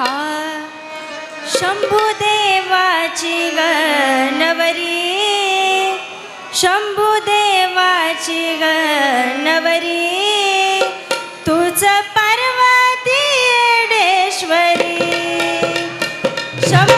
हा शंभुदेवाची गणवरी. शंभुदेवाची गणवरी. तुझं पार्वती डेश्वरी शंभु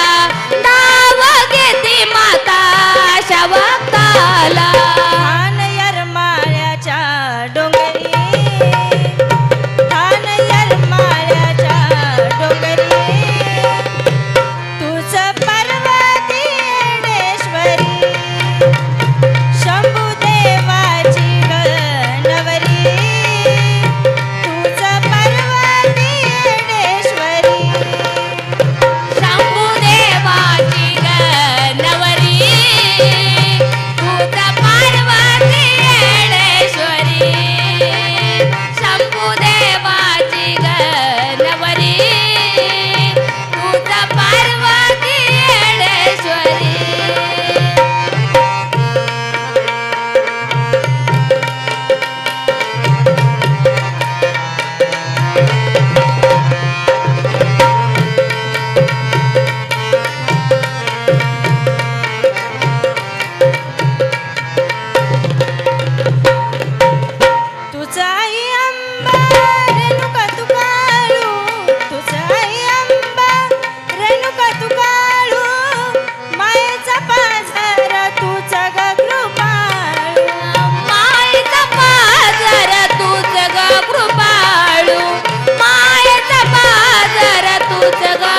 这个